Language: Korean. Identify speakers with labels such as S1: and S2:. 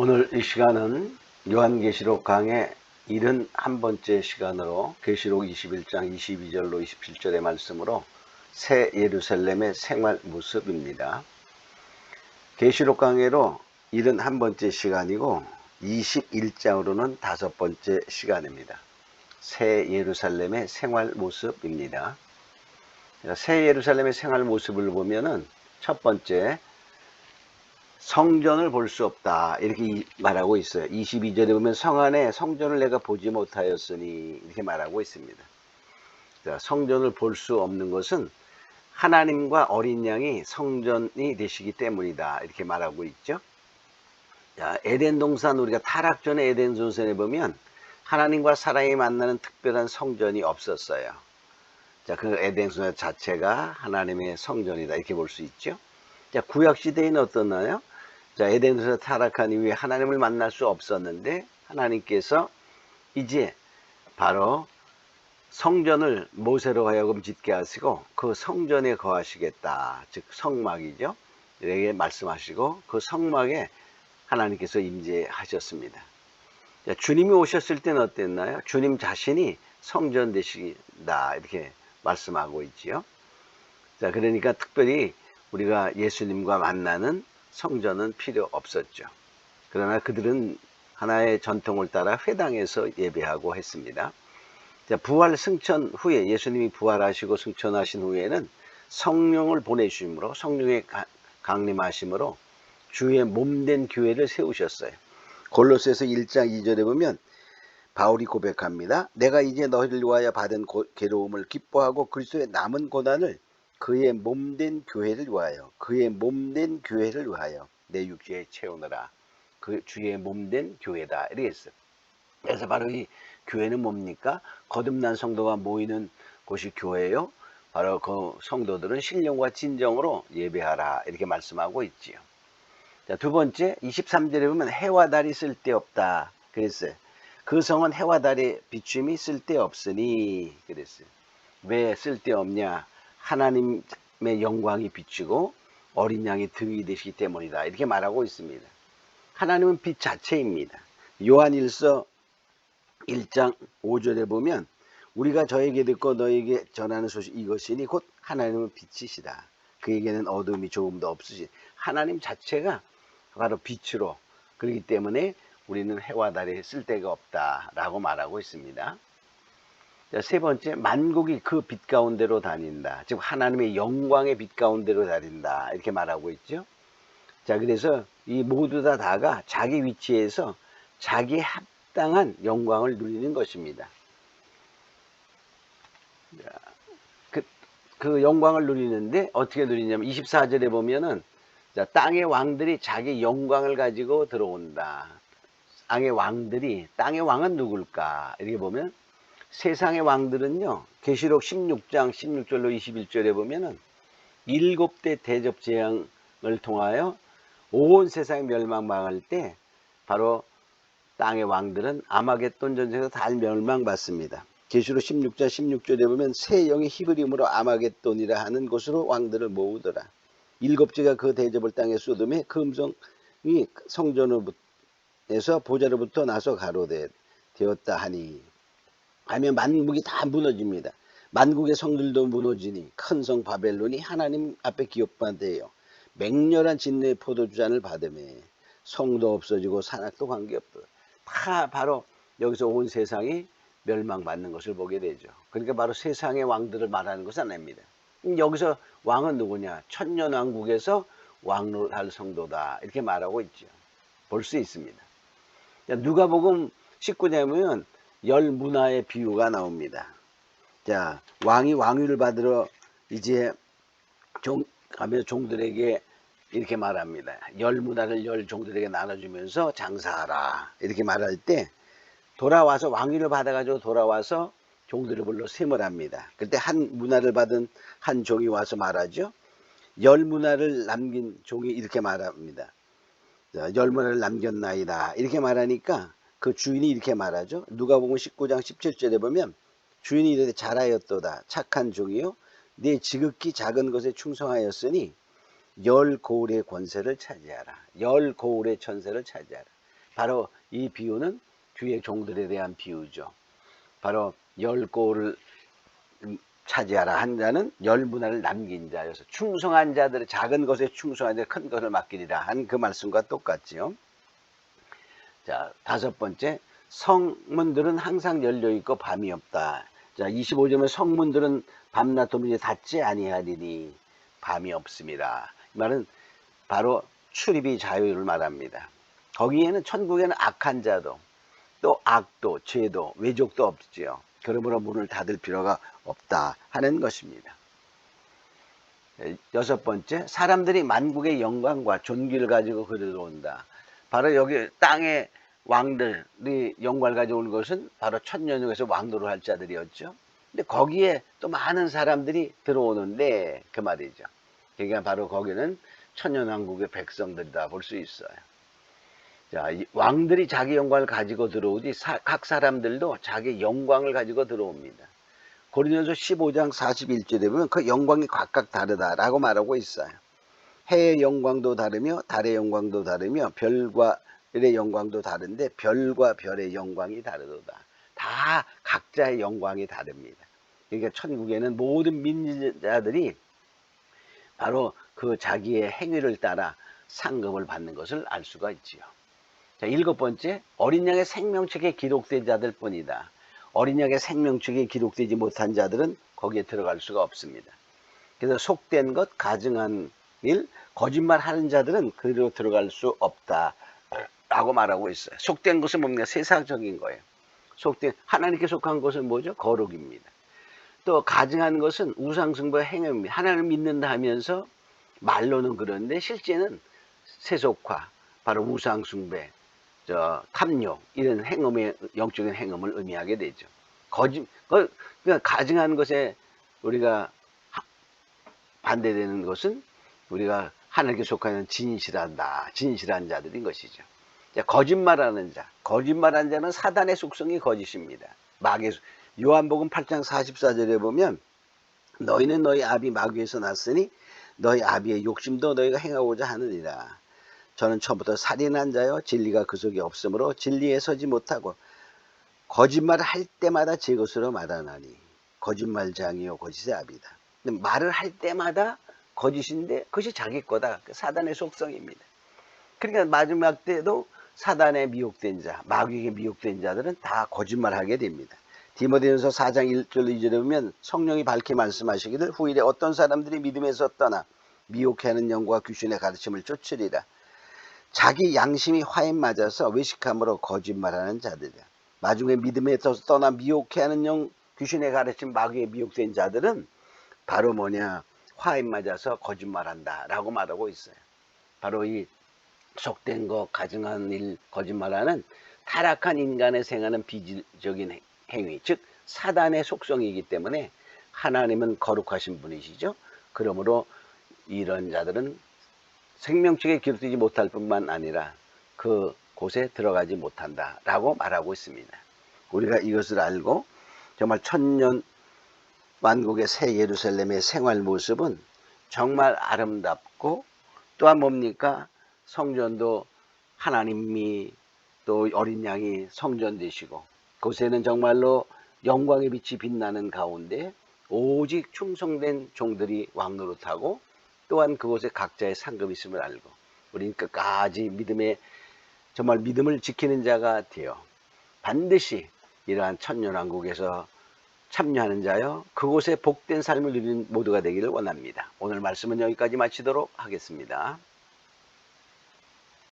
S1: 오늘 이 시간은 요한계시록 강의 71번째 시간으로 계시록 21장 22절로 27절의 말씀으로 새 예루살렘의 생활 모습입니다. 계시록 강의로 71번째 시간이고 21장으로는 다섯 번째 시간입니다. 새 예루살렘의 생활 모습입니다. 새 예루살렘의 생활 모습을 보면은 첫 번째 성전을 볼 수 없다 이렇게 말하고 있어요. 22절에 보면 성 안에 성전을 내가 보지 못하였으니 이렇게 말하고 있습니다. 자, 성전을 볼 수 없는 것은 하나님과 어린 양이 성전이 되시기 때문이다 이렇게 말하고 있죠. 자, 에덴 동산 우리가 타락 전에 에덴 동산에 보면 하나님과 사람이 만나는 특별한 성전이 없었어요. 자, 그 에덴 동산 자체가 하나님의 성전이다 이렇게 볼 수 있죠. 자, 구약 시대에는 어떻나요? 자, 에덴에서 타락한 이후에 하나님을 만날 수 없었는데 하나님께서 이제 바로 성전을 모세로 하여금 짓게 하시고 그 성전에 거하시겠다. 즉 성막이죠. 이렇게 말씀하시고 그 성막에 하나님께서 임재하셨습니다. 자, 주님이 오셨을 때는 어땠나요? 주님 자신이 성전 되시다 이렇게 말씀하고 있지요. 자, 그러니까 특별히 우리가 예수님과 만나는 성전은 필요 없었죠. 그러나 그들은 하나의 전통을 따라 회당에서 예배하고 했습니다. 자, 부활 승천 후에 예수님이 부활하시고 승천하신 후에는 성령을 보내주심으로 성령의 강림하심으로 주의 몸된 교회를 세우셨어요. 골로새서 1장 2절에 보면 바울이 고백합니다. 내가 이제 너희를 위하여 받은 괴로움을 기뻐하고 그리스도의 남은 고난을 그의 몸된 교회를 위하여 그의 몸된 교회를 위하여 내 육체에 채우느라 그 주의 몸된 교회다 했어요. 그래서 바로 이 교회는 뭡니까? 거듭난 성도가 모이는 곳이 교회요. 바로 그 성도들은 신령과 진정으로 예배하라 이렇게 말씀하고 있지요. 자, 두 번째 23절에 보면 해와 달이 쓸데없다 그랬어요. 그 성은 해와 달의 비춤이 쓸데없으니 그랬어요. 왜 쓸데없냐? 하나님의 영광이 비치고 어린 양이 등이 되시기 때문이다. 이렇게 말하고 있습니다. 하나님은 빛 자체입니다. 요한일서 1장 5절에 보면 우리가 저에게 듣고 너에게 전하는 소식 이것이니 곧 하나님은 빛이시다. 그에게는 어둠이 조금도 없으시. 하나님 자체가 바로 빛으로 그렇기 때문에 우리는 해와 달에 쓸데가 없다라고 말하고 있습니다. 자, 세 번째, 만국이 그 빛 가운데로 다닌다. 즉, 하나님의 영광의 빛 가운데로 다닌다. 이렇게 말하고 있죠. 자, 그래서 이 모두 다 다가 자기 위치에서 자기 합당한 영광을 누리는 것입니다. 자, 그, 그 영광을 누리는데 어떻게 누리냐면 24절에 보면은 자, 땅의 왕들이 자기 영광을 가지고 들어온다. 땅의 왕들이, 땅의 왕은 누굴까? 이렇게 보면 세상의 왕들은요, 계시록 16장 16절로 21절에 보면은 일곱 대 대접 재앙을 통하여 온 세상이 멸망망할 때 바로 땅의 왕들은 아마겟돈 전쟁에서 다 멸망받습니다. 계시록 16장 16절에 보면 새 영의 히브리음으로 아마겟돈이라 하는 곳으로 왕들을 모으더라. 일곱째가 그 대접을 땅에 쏟음에 그 음성이 성전에서 보좌로부터 나서 가로되었다 하니 하면 만국이 다 무너집니다. 만국의 성들도 무너지니 큰 성 바벨론이 하나님 앞에 기업받대요. 맹렬한 진노의 포도주잔을 받음에 성도 없어지고 산악도 관계없다. 다 바로 여기서 온 세상이 멸망받는 것을 보게 되죠. 그러니까 바로 세상의 왕들을 말하는 것은 아닙니다. 여기서 왕은 누구냐? 천년왕국에서 왕을 할 성도다. 이렇게 말하고 있죠. 볼 수 있습니다. 누가복음 19장에 보면 열 문화의 비유가 나옵니다. 자, 왕이 왕위를 받으러 이제 종, 가면 종들에게 이렇게 말합니다. 열 문화를 열 종들에게 나눠주면서 장사하라. 이렇게 말할 때 돌아와서 왕위를 받아가지고 돌아와서 종들을 불러 셈을 합니다. 그때 한 문화를 받은 한 종이 와서 말하죠. 열 문화를 남긴 종이 이렇게 말합니다. 열 문화를 남겼나이다. 이렇게 말하니까 그 주인이 이렇게 말하죠. 누가 보면 19장 17절에 보면 주인이 이르되 잘하였도다. 착한 종이요. 네 지극히 작은 것에 충성하였으니 열 고울의 권세를 차지하라. 열 고울의 천세를 차지하라. 바로 이 비유는 주의 종들에 대한 비유죠. 바로 열 음, 차지하라 한 자는 열 문화를 남긴 자여서 충성한 자들의 작은 것에 충성한 자큰 것을 맡기리라 한 그 말씀과 똑같지요. 자 다섯 번째 성문들은 항상 열려 있고 밤이 없다. 자 25점의 성문들은 밤낮 도무지 닫지 아니하리니 밤이 없습니다. 이 말은 바로 출입이 자유를 말합니다. 거기에는 천국에는 악한 자도 또 악도 죄도 외족도 없지요. 그러므로 문을 닫을 필요가 없다 하는 것입니다. 여섯 번째, 사람들이 만국의 영광과 존귀를 가지고 그들어온다. 바로 여기 땅의 왕들이 영광을 가져온 것은 바로 천년역에서 왕도를 할 자들이었죠. 근데 거기에 또 많은 사람들이 들어오는데 그 말이죠. 그러니까 바로 거기는 천년왕국의 백성들이다 볼 수 있어요. 자, 이 왕들이 자기 영광을 가지고 들어오지 사, 각 사람들도 자기 영광을 가지고 들어옵니다. 고린도서 15장 41절에 보면 그 영광이 각각 다르다라고 말하고 있어요. 해의 영광도 다르며 달의 영광도 다르며 별과 별의 영광도 다른데 별과 별의 영광이 다르도다. 다 각자의 영광이 다릅니다. 그러니까 천국에는 모든 민자들이 바로 그 자기의 행위를 따라 상급을 받는 것을 알 수가 있지요. 자, 일곱 번째, 어린 양의 생명책에 기록된 자들 뿐이다. 어린 양의 생명책에 기록되지 못한 자들은 거기에 들어갈 수가 없습니다. 그래서 속된 것, 가증한 일, 거짓말 하는 자들은 그리로 들어갈 수 없다. 라고 말하고 있어요. 속된 것은 뭡니까? 세상적인 거예요. 속된, 하나님께 속한 것은 뭐죠? 거룩입니다. 또 가증한 것은 우상승부의 행위입니다. 하나님을 믿는다 하면서 말로는 그런데 실제는 세속화, 바로 우상숭배, 저 탐욕 이런 행음의 영적인 행음을 의미하게 되죠. 거짓 그 그러니까 가증한 것에 우리가 반대되는 것은 우리가 하나님께 속하는 진실한다, 진실한 자들인 것이죠. 자, 거짓말하는 자, 거짓말하는 자는 사단의 속성이 거짓입니다. 마귀의 요한복음 8장 44절에 보면 너희는 너희 아비 마귀에서 났으니 너희 아비의 욕심도 너희가 행하고자 하느니라. 저는 처음부터 살인한 자여 진리가 그 속에 없으므로 진리에 서지 못하고 거짓말을 할 때마다 제 것으로 말하나니 거짓말장이요 거짓의 아비다. 말을 할 때마다 거짓인데 그것이 자기 거다. 그 사단의 속성입니다. 그러니까 마지막 때도 사단에 미혹된 자, 마귀에게 미혹된 자들은 다 거짓말하게 됩니다. 디모데전서 4장 1절 2절에 보면 성령이 밝게 말씀하시기를 후일에 어떤 사람들이 믿음에서 떠나 미혹해 하는 영과 귀신의 가르침을 쫓으리라. 자기 양심이 화에 맞아서 외식함으로 거짓말하는 자들이야. 나중에 믿음에서 떠나 미혹해 하는 영 귀신의 가르침 마귀에 미혹된 자들은 바로 뭐냐 화에 맞아서 거짓말한다 라고 말하고 있어요. 바로 이 속된 것, 가증한 일, 거짓말하는 타락한 인간의 생하는 비질적인 행위, 즉 사단의 속성이기 때문에 하나님은 거룩하신 분이시죠. 그러므로 이런 자들은 생명책에 기록되지 못할 뿐만 아니라 그 곳에 들어가지 못한다 라고 말하고 있습니다. 우리가 이것을 알고 정말 천년 만국의 새 예루살렘의 생활 모습은 정말 아름답고 또한 뭡니까? 성전도 하나님이 또 어린 양이 성전 되시고 그곳에는 정말로 영광의 빛이 빛나는 가운데 오직 충성된 종들이 왕노릇하고 또한 그곳에 각자의 상급이 있음을 알고 우리는 끝까지 믿음의 정말 믿음을 지키는 자가 되어 반드시 이러한 천년왕국에서 참여하는 자여 그곳에 복된 삶을 누리는 모두가 되기를 원합니다. 오늘 말씀은 여기까지 마치도록 하겠습니다.